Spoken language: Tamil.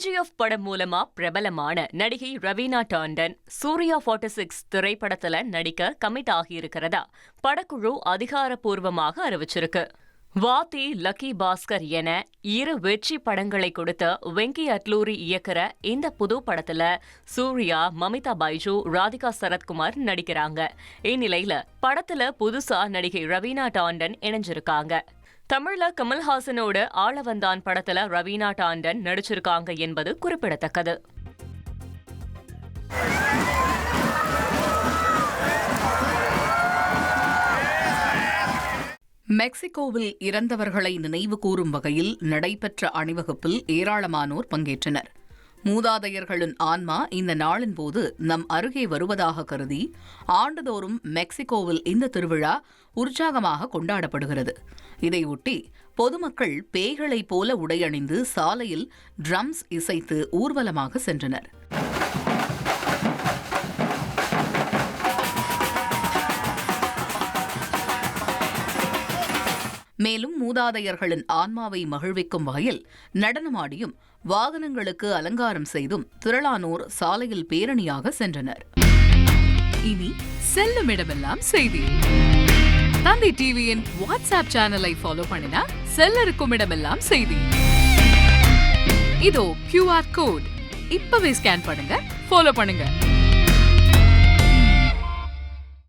கேஜிஎஃப் படம் மூலமா பிரபலமான நடிகை ரவீனா டாண்டன் சூர்யா ஃபார்ட்டி சிக்ஸ் திரைப்படத்துல நடிக்க கமிட் ஆகியிருக்கிறதா? படக்குழு அதிகாரப்பூர்வமாக அறிவிச்சிருக்கு. வாத்தி லக்கி பாஸ்கர் என இரு வெற்றி படங்களை கொடுத்த வெங்கி அட்லூரி இயக்குற இந்த புது படத்துல சூர்யா மமிதா பைஜு ராதிகா சரத்குமார் நடிக்கிறாங்க. இந்நிலையில படத்துல புதுசா நடிகை ரவீனா டாண்டன் இணைஞ்சிருக்காங்க. தமிழ்ல கமல்ஹாசனோட ஆளவந்தான் படத்துல ரவீனா டாண்டன் நடிச்சிருக்காங்க என்பது குறிப்பிடத்தக்கது. மெக்சிகோவில் இறந்தவர்களை நினைவு கூறும் வகையில் நடைபெற்ற அணிவகுப்பில் ஏராளமானோர் பங்கேற்றனர். மூதாதையர்களின் ஆன்மா இந்த நாளின் போது நம் அருகே வருவதாக கருதி ஆண்டுதோறும் மெக்சிகோவில் இந்த திருவிழா உற்சாகமாக கொண்டாடப்படுகிறது. இதையொட்டி பொதுமக்கள் பேய்களைப் போல உடையணிந்து சாலையில் ட்ரம்ஸ் இசைத்து ஊர்வலமாக சென்றனர். மேலும் மூதாதையர்களின் ஆன்மாவை மகிழ்விக்கும் வகையில் நடனமாடியும் வாகனங்களுக்கு அலங்காரம் செய்தும் திரளானோர் சாலையில் பேரணியாக சென்றனர். இனி செல்லும் இடமெல்லாம் செய்தி. தந்தி டிவியின் வாட்ஸ்அப் சேனலை ஃபாலோ பண்ணினா செல்ல இருக்கும் இடமெல்லாம் செய்தி. இதோ கியூஆர் கோட் இப்பவே ஸ்கேன் பண்ணுங்க ஃபாலோ பண்ணுங்க.